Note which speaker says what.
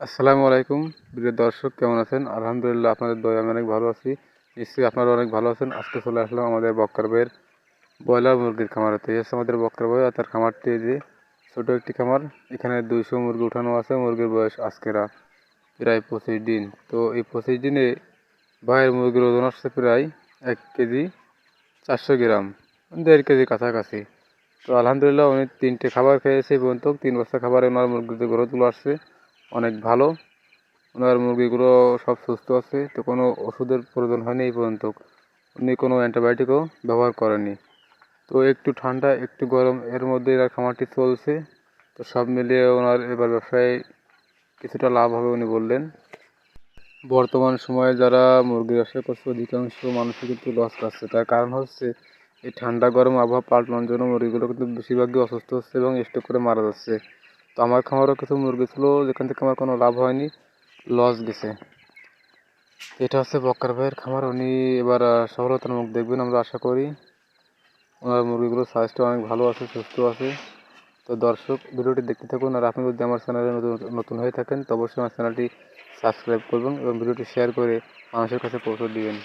Speaker 1: আসসালামু আলাইকুম, প্রিয় দর্শক, কেমন আছেন? আলহামদুলিল্লাহ, আপনাদের দয়া আমি অনেক ভালো আছি। নিশ্চয়ই আপনারা অনেক ভালো আছেন। আজকে চলে আসলাম আমাদের বক্কার ব্রয়লার মুরগির খামারেতে হচ্ছে আমাদের বক্কার ভাই আর তার খামারটি যে ছোটো একটি খামার। এখানে দুইশো মুরগি উঠানো আছে, মুরগির বয়স আজকেরা প্রায় পঁচিশ দিন। তো এই পঁচিশ দিনে ভাইয়ের মুরগির ওজন আসছে প্রায় এক কেজি চারশো গ্রাম, দেড় কেজি কাছাকাছি। তো আলহামদুলিল্লাহ, উনি তিনটে খাবার খেয়েছে পর্যন্ত। তিন বস্তা খাবারে ওনার মুরগিতে গ্রোথগুলো আসছে অনেক ভালো। ওনার মুরগিগুলো সব সুস্থ আছে, তো কোনো ওষুধের প্রয়োজন হয়নি এই পর্যন্ত। উনি কোনো অ্যান্টিবায়োটিকও ব্যবহার করেননি। তো একটু ঠান্ডা, একটু গরম, এর মধ্যে এরা খামারটি চলছে। তো সব মিলিয়ে ওনার এবার ব্যবসায় কিছুটা লাভ হবে উনি বললেন। বর্তমান সময়ে যারা মুরগি ব্যবসা করছে, অধিকাংশ মানুষই কিন্তু লস খাচ্ছে তার কারণ হচ্ছে, এই ঠান্ডা গরম আবহাওয়া পাল্টানোর জন্য মুরগিগুলো কিন্তু বেশিরভাগই অসুস্থ হচ্ছে এবং স্ট্রোক করে মারা যাচ্ছে। তো আমার খামারও কিছু মুরগি ছিল, যেখান থেকে আমার কোনো লাভ হয়নি লস গেছে। এটা হচ্ছে বক্কার ভাইয়ের খামার। উনি এবার সফলতার মুখ দেখবেন আমরা আশা করি। ওনার মুরগিগুলোর সাইজটা অনেক ভালো আছে, সুস্থ আছে। তো দর্শক, ভিডিওটি দেখতে থাকুন। আর আপনি যদি আমার চ্যানেলে নতুন নতুন হয়ে থাকেন, তো অবশ্যই আমার চ্যানেলটি সাবস্ক্রাইব করবেন এবং ভিডিওটি শেয়ার করে মানুষের কাছে পৌঁছে দিবেন।